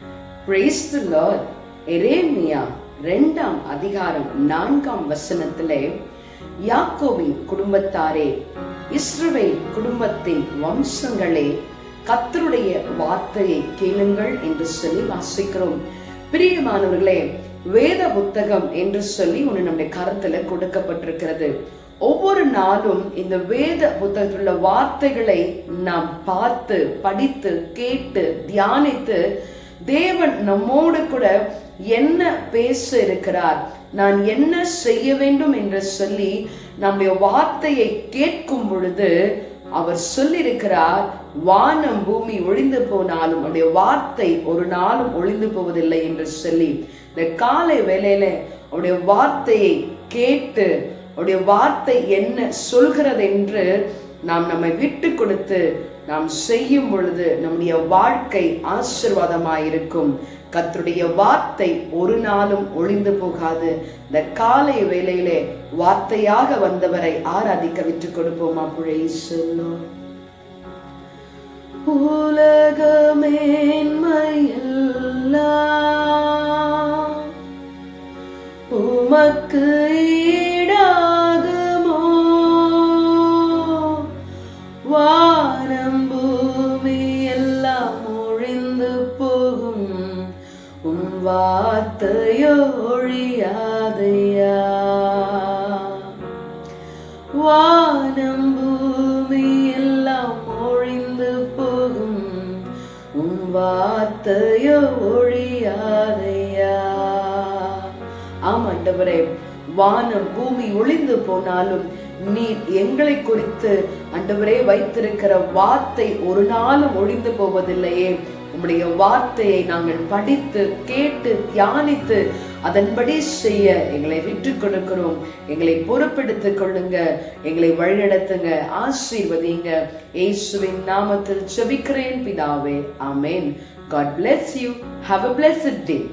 Praise தி Lord எரேமியா ரெண்டாம் அதிகாரம் நான்காம் வசனத்திலே யாக்கோவின் குடும்பத்தாரே இஸ்ரவேல் குடும்பத்தின் வம்சங்களே கத்தருடைய வார்த்தையை கேளுங்கள் என்று சொல்லி வாசிக்கிறோம். பிரியமானவர்களே வேத புத்தகம் என்று சொல்லி ஒன்று நம்முடைய கருத்துல கொடுக்கப்பட்டிருக்கிறது. ஒவ்வொரு நாளும் இந்த வேத புத்தகத்தில் உள்ள வார்த்தைகளை நாம் பார்த்து படித்து கேட்டு தியானித்து தேவன் நம்மோடு கூட என்ன பேச இருக்கிறார் நான் என்ன செய்ய வேண்டும் என்று சொல்லி நம்முடைய வார்த்தையை கேட்கும் பொழுது அவர் சொல்லியிருக்கிறார் வானம் பூமி ஒழிந்து போனாலும் அவருடைய வார்த்தை ஒரு நாளும் ஒழிந்து போவதில்லை என்று சொல்லி. இந்த காலை வேலையில அவருடைய வார்த்தையை கேட்டு அவருடைய வார்த்தை என்ன சொல்கிறது என்று நாம் நம்மை விட்டு கொடுத்து நாம் செய்யும் பொழுது நம்முடைய வாழ்க்கை ஆசிர்வாதமாயிருக்கும். கத்தருடைய வார்த்தை ஒரு நாளும் ஒளிந்து போகாது. இந்த காலை வேளையிலே வார்த்தையாக வந்தவரை ஆராதிக்க விட்டு கொடுப்போமா புழை சொல்லும் உலகமேன்மையெல்லாம் உமக்கு வானம் பூமி எல்லாம் ஒழிந்து போகும். உன் வார்த்தையோ ஒழியாதையா வானம் பூமி எல்லாம் ஒழிந்து போகும். உன் வார்த்தையோ ஒழியாதையா ஆமாண்டவரே வானம் பூமி ஒளிந்து போனாலும் நீர் எங்களை குறித்து அண்டவரே வைத்திருக்கிற வார்த்தை ஒரு நாளும் ஒழிந்து போவதில்லையே. உம்முடைய வார்த்தையை நாங்கள் படித்து கேட்டு தியானித்து அதன்படி செய்ய எங்களை விட்டு கொடுக்கிறோம். எங்களை பொறுப்பெடுத்துக் கொள்ளுங்க. எங்களை வழிநடத்துங்க. ஆசீர்வதிங்க. இயேசுவின் நாமத்தில் செபிக்கிறேன் பிதாவே. Amen. God bless you have a blessed day